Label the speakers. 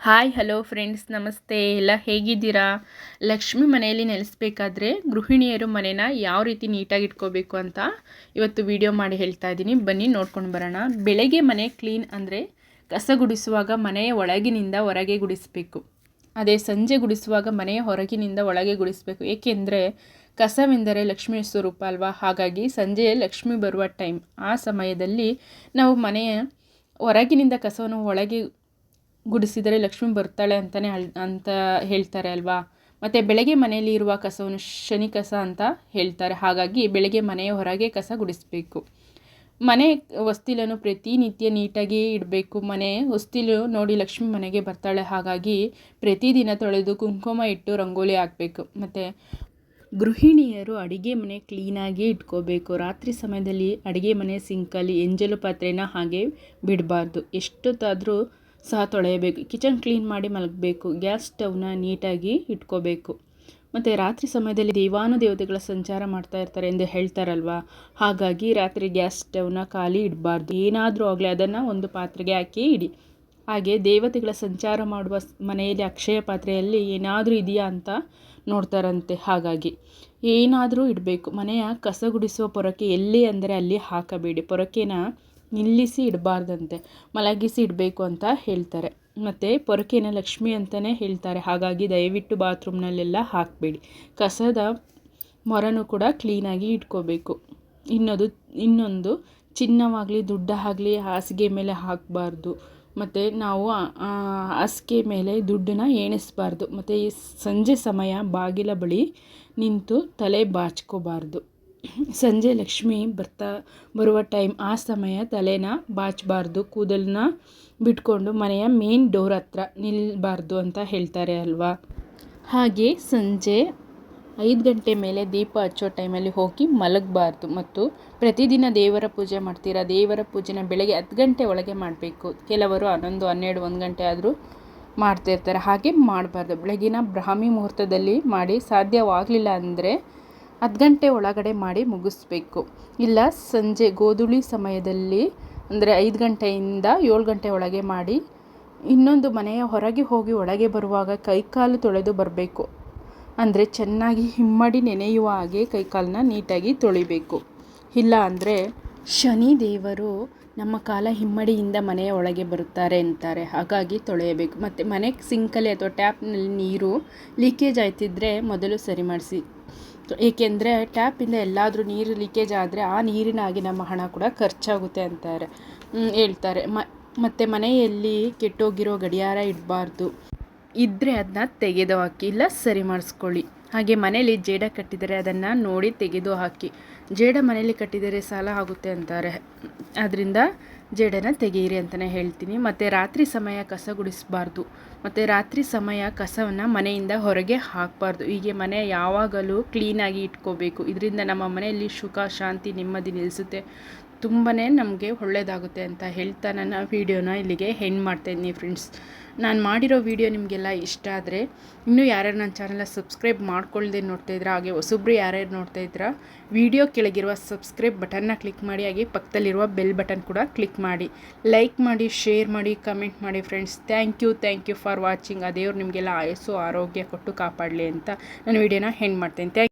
Speaker 1: Hi hello friends ನಮಸ್ತೆ. ಎಲ್ಲ ಹೇಗಿದ್ದೀರಾ? ಲಕ್ಷ್ಮಿ ಮನೆಯಲ್ಲಿ ನೆಲೆಸಬೇಕಾದ್ರೆ ಗೃಹಿಣಿಯರು ಮನೇನ ಯಾವ ರೀತಿ ನೀಟಾಗಿ ಇಟ್ಕೋಬೇಕು ಅಂತ ಇವತ್ತು ವಿಡಿಯೋ ಮಾಡಿ ಹೇಳ್ತಾ ಇದ್ದೀನಿ. ಬನ್ನಿ, ನೋಡ್ಕೊಂಡು ಬರೋಣ. ಬೆಳಗ್ಗೆ ಮನೆ ಕ್ಲೀನ್ ಅಂದರೆ ಕಸ ಗುಡಿಸುವಾಗ ಮನೆಯ ಒಳಗಿನಿಂದ ಹೊರಗೆ ಗುಡಿಸಬೇಕು. ಅದೇ ಸಂಜೆ ಗುಡಿಸುವಾಗ ಮನೆಯ ಹೊರಗಿನಿಂದ ಒಳಗೆ ಗುಡಿಸಬೇಕು. ಏಕೆಂದರೆ ಕಸವೆಂದರೆ ಲಕ್ಷ್ಮಿ ಸ್ವರೂಪ ಅಲ್ವಾ? ಹಾಗಾಗಿ ಸಂಜೆ ಲಕ್ಷ್ಮಿ ಬರುವ ಟೈಮ್ ಆ ಸಮಯದಲ್ಲಿ ನಾವು ಮನೆಯ ಹೊರಗಿನಿಂದ ಕಸವನ್ನು ಒಳಗೆ ಗುಡಿಸಿದರೆ ಲಕ್ಷ್ಮಿ ಬರ್ತಾಳೆ ಅಂತಲೇ ಅಂತ ಹೇಳ್ತಾರೆ ಅಲ್ವಾ? ಮತ್ತು ಬೆಳಗ್ಗೆ ಮನೆಯಲ್ಲಿ ಇರುವ ಕಸವನ್ನು ಶನಿ ಕಸ ಅಂತ ಹೇಳ್ತಾರೆ. ಹಾಗಾಗಿ ಬೆಳಗ್ಗೆ ಮನೆಯ ಹೊರಗೆ ಕಸ ಗುಡಿಸಬೇಕು. ಮನೆ ಹೊಸ್ತಿಲನ್ನು ಪ್ರತಿನಿತ್ಯ ನೀಟಾಗಿ ಇಡಬೇಕು. ಮನೆ ಹೊಸ್ತಿಲು ನೋಡಿ ಲಕ್ಷ್ಮಿ ಮನೆಗೆ ಬರ್ತಾಳೆ. ಹಾಗಾಗಿ ಪ್ರತಿದಿನ ತೊಳೆದು ಕುಂಕುಮ ಇಟ್ಟು ರಂಗೋಲಿ ಹಾಕಬೇಕು. ಮತ್ತು ಗೃಹಿಣಿಯರು ಅಡುಗೆ ಮನೆ ಕ್ಲೀನಾಗಿ ಇಟ್ಕೋಬೇಕು. ರಾತ್ರಿ ಸಮಯದಲ್ಲಿ ಅಡುಗೆ ಮನೆ ಸಿಂಕಲ್ಲಿ, ಎಂಜಲು ಪಾತ್ರೆನ ಹಾಗೆ ಬಿಡಬಾರ್ದು. ಎಷ್ಟೊತ್ತಾದರೂ ಸಹ ತೊಳೆಯಬೇಕು. ಕಿಚನ್ ಕ್ಲೀನ್ ಮಾಡಿ ಮಲಗಬೇಕು. ಗ್ಯಾಸ್ ಸ್ಟವ್ನ ನೀಟಾಗಿ ಇಟ್ಕೋಬೇಕು. ಮತ್ತು ರಾತ್ರಿ ಸಮಯದಲ್ಲಿ ದೇವಾನು ದೇವತೆಗಳ ಸಂಚಾರ ಮಾಡ್ತಾ ಇರ್ತಾರೆ ಎಂದು ಹೇಳ್ತಾರಲ್ವ? ಹಾಗಾಗಿ ರಾತ್ರಿ ಗ್ಯಾಸ್ ಸ್ಟವ್ನ ಖಾಲಿ ಇಡಬಾರ್ದು. ಏನಾದರೂ ಆಗಲಿ ಅದನ್ನು ಒಂದು ಪಾತ್ರೆಗೆ ಹಾಕಿ ಇಡಿ. ಹಾಗೆ ದೇವತೆಗಳ ಸಂಚಾರ ಮಾಡುವ ಮನೆಯಲ್ಲಿ ಅಕ್ಷಯ ಪಾತ್ರೆಯಲ್ಲಿ ಏನಾದರೂ ಇದೆಯಾ ಅಂತ ನೋಡ್ತಾರಂತೆ. ಹಾಗಾಗಿ ಏನಾದರೂ ಇಡಬೇಕು. ಮನೆಯ ಕಸ ಗುಡಿಸುವ ಪೊರಕೆ ಎಲ್ಲಿ ಅಂದರೆ ಅಲ್ಲಿ ಹಾಕಬೇಡಿ. ಪೊರಕೆನ ನಿಲ್ಲಿಸಿ ಇಡಬಾರ್ದಂತೆ. ಮಲಗಿಸಿ ಇಡಬೇಕು ಅಂತ ಹೇಳ್ತಾರೆ. ಮತ್ತು ಪೊರಕೆನ ಲಕ್ಷ್ಮಿ ಅಂತಲೇ ಹೇಳ್ತಾರೆ. ಹಾಗಾಗಿ ದಯವಿಟ್ಟು ಬಾತ್ರೂಮ್ನಲ್ಲೆಲ್ಲ ಹಾಕಬೇಡಿ. ಕಸದ ಮೊರನು ಕೂಡ ಕ್ಲೀನಾಗಿ ಇಟ್ಕೋಬೇಕು. ಇನ್ನೊಂದು ಇನ್ನೊಂದು ಚಿನ್ನವಾಗಲಿ, ದುಡ್ಡಾಗಲಿ ಹಾಸಿಗೆ ಮೇಲೆ ಹಾಕಬಾರ್ದು. ಮತ್ತು ನಾವು ಹಾಸಿಗೆ ಮೇಲೆ ದುಡ್ಡನ್ನ ಎಣಿಸ್ಬಾರ್ದು. ಮತ್ತು ಈ ಸಂಜೆ ಸಮಯ ಬಾಗಿಲ ಬಳಿ ನಿಂತು ತಲೆ ಬಾಚ್ಕೋಬಾರ್ದು. ಸಂಜೆ ಲಕ್ಷ್ಮಿ ಬರ್ತಾ ಬರುವ ಟೈಮ್ ಆ ಸಮಯ ತಲೆನ ಬಾಚಬಾರ್ದು ಕೂದಲನ್ನ ಬಿಟ್ಕೊಂಡು ಮನೆಯ ಮೇನ್ ಡೋರ್ ಹತ್ರ ನಿಲ್ಲಬಾರ್ದು ಅಂತ ಹೇಳ್ತಾರೆ ಅಲ್ವಾ? ಹಾಗೆ ಸಂಜೆ ಐದು ಗಂಟೆ ಮೇಲೆ ದೀಪ ಹಚ್ಚೋ ಟೈಮಲ್ಲಿ ಹೋಗಿ ಮಲಗಬಾರ್ದು ಮತ್ತು ಪ್ರತಿದಿನ ದೇವರ ಪೂಜೆ ಮಾಡ್ತೀರಾ? ದೇವರ ಪೂಜೆನ ಬೆಳಗ್ಗೆ ಹತ್ತು ಗಂಟೆ ಒಳಗೆ ಮಾಡಬೇಕು. ಕೆಲವರು ಹನ್ನೊಂದು, ಹನ್ನೆರಡು, ಒಂದು ಗಂಟೆ ಆದರೂ ಮಾಡ್ತಿರ್ತಾರೆ ಹಾಗೆ ಮಾಡಬಾರ್ದು. ಬೆಳಗಿನ ಬ್ರಾಹ್ಮಿ ಮುಹೂರ್ತದಲ್ಲಿ ಮಾಡಿ ಸಾಧ್ಯವಾಗಲಿಲ್ಲ ಅಂದರೆ ಹತ್ತು ಗಂಟೆ ಒಳಗಡೆ ಮಾಡಿ ಮುಗಿಸ್ಬೇಕು. ಇಲ್ಲ, ಸಂಜೆ ಗೋಧೂಳಿ ಸಮಯದಲ್ಲಿ, ಅಂದರೆ ಐದು ಗಂಟೆಯಿಂದ ಏಳು ಗಂಟೆ ಒಳಗೆ ಮಾಡಿ ಇನ್ನೊಂದು ಮನೆಯ ಹೊರಗೆ ಹೋಗಿ ಒಳಗೆ ಬರುವಾಗ ಕೈಕಾಲು ತೊಳೆದು ಬರಬೇಕು. ಅಂದರೆ ಚೆನ್ನಾಗಿ ಹಿಮ್ಮಡಿ ನೆನೆಯುವ ಹಾಗೆ ಕೈಕಾಲನ್ನ ನೀಟಾಗಿ ತೊಳಿಬೇಕು. ಇಲ್ಲ ಅಂದರೆ ಶನಿ ದೇವರು ನಮ್ಮ ಕಾಲ ಹಿಮ್ಮಡಿಯಿಂದ ಮನೆಯ ಒಳಗೆ ಬರುತ್ತಾರೆ ಅಂತಾರೆ. ಹಾಗಾಗಿ ತೊಳೆಯಬೇಕು. ಮತ್ತು ಮನೆ ಸಿಂಕಲ್ಲಿ ಅಥವಾ ಟ್ಯಾಪ್ನಲ್ಲಿ ನೀರು ಲೀಕೇಜ್ ಆಯ್ತಿದ್ರೆ ಮೊದಲು ಸರಿ ಮಾಡಿಸಿ. ಏಕೆಂದರೆ ಟ್ಯಾಪಿಂದ ಎಲ್ಲಾದರೂ ನೀರು ಲೀಕೇಜ್ ಆದರೆ ಆ ನೀರಿನಾಗಿ ನಮ್ಮ ಹಣ ಕೂಡ ಖರ್ಚಾಗುತ್ತೆ ಅಂತಾರೆ. ಹೇಳ್ತಾರೆ. ಮತ್ತು ಮನೆಯಲ್ಲಿ ಕೆಟ್ಟೋಗಿರೋ ಗಡಿಯಾರ ಇಡಬಾರ್ದು. ಇದ್ದರೆ ಅದನ್ನ ತೆಗೆದು ಹಾಕಿ ಇಲ್ಲ ಸರಿ ಮಾಡಿಸ್ಕೊಳ್ಳಿ. ಹಾಗೆ ಮನೇಲಿ ಜೇಡ ಕಟ್ಟಿದರೆ ಅದನ್ನು ನೋಡಿ ತೆಗೆದು ಹಾಕಿ. ಜೇಡ ಮನೇಲಿ ಕಟ್ಟಿದರೆ ಸಾಲ ಆಗುತ್ತೆ ಅಂತಾರೆ. ಅದರಿಂದ ಜೇಡನ ತೆಗೆಯಿರಿ ಅಂತಲೇ ಹೇಳ್ತೀನಿ. ಮತ್ತು ರಾತ್ರಿ ಸಮಯ ಕಸ ಗುಡಿಸಬಾರ್ದು. ಮತ್ತು ರಾತ್ರಿ ಸಮಯ ಕಸವನ್ನು ಮನೆಯಿಂದ ಹೊರಗೆ ಹಾಕಬಾರ್ದು. ಹೀಗೆ ಮನೆ ಯಾವಾಗಲೂ ಕ್ಲೀನಾಗಿ ಇಟ್ಕೋಬೇಕು. ಇದರಿಂದ ನಮ್ಮ ಮನೆಯಲ್ಲಿ ಸುಖ, ಶಾಂತಿ, ನೆಮ್ಮದಿ ನಿಲ್ಲಿಸುತ್ತೆ ತುಂಬಾ ನಮಗೆ ಒಳ್ಳೆಯದಾಗುತ್ತೆ ಅಂತ ಹೇಳ್ತಾ ನನ್ನ ವೀಡಿಯೋನ ಇಲ್ಲಿಗೆ ಹೆಣ್ಣು ಮಾಡ್ತಾಯಿದ್ದೀನಿ ಫ್ರೆಂಡ್ಸ್ ನಾನು ಮಾಡಿರೋ ವೀಡಿಯೋ ನಿಮಗೆಲ್ಲ ಇಷ್ಟ ಆದರೆ ಇನ್ನೂ ಯಾರ್ಯಾರು ನನ್ನ ಚಾನಲ್ನ ಸಬ್ಸ್ಕ್ರೈಬ್ ಮಾಡ್ಕೊಳ್ಳದೆ ನೋಡ್ತಾ ಇದ್ರೆ, ಹಾಗೆ ಹೊಸೊಬ್ರು ಯಾರ್ಯಾರು ನೋಡ್ತಾ ಇದ್ದೀರಾ ವೀಡಿಯೋ ಕೆಳಗಿರುವ ಸಬ್ಸ್ಕ್ರೈಬ್ ಬಟನ್ನ ಕ್ಲಿಕ್ ಮಾಡಿ, ಹಾಗೆ ಪಕ್ಕದಲ್ಲಿರುವ ಬೆಲ್ ಬಟನ್ ಕೂಡ ಕ್ಲಿಕ್ ಮಾಡಿ. ಲೈಕ್ ಮಾಡಿ ಶೇರ್ ಮಾಡಿ ಕಮೆಂಟ್ ಮಾಡಿ friends thank you thank you for watching ಆ ದೇವ್ರು ನಿಮಗೆಲ್ಲ ಆಯಸ್ಸು, ಆರೋಗ್ಯ ಕೊಟ್ಟು ಕಾಪಾಡಲಿ ಅಂತ ನಾನು ವೀಡಿಯೋನ ಹೆಣ್ಣು ಮಾಡ್ತೇನೆ. ಥ್ಯಾಂಕ್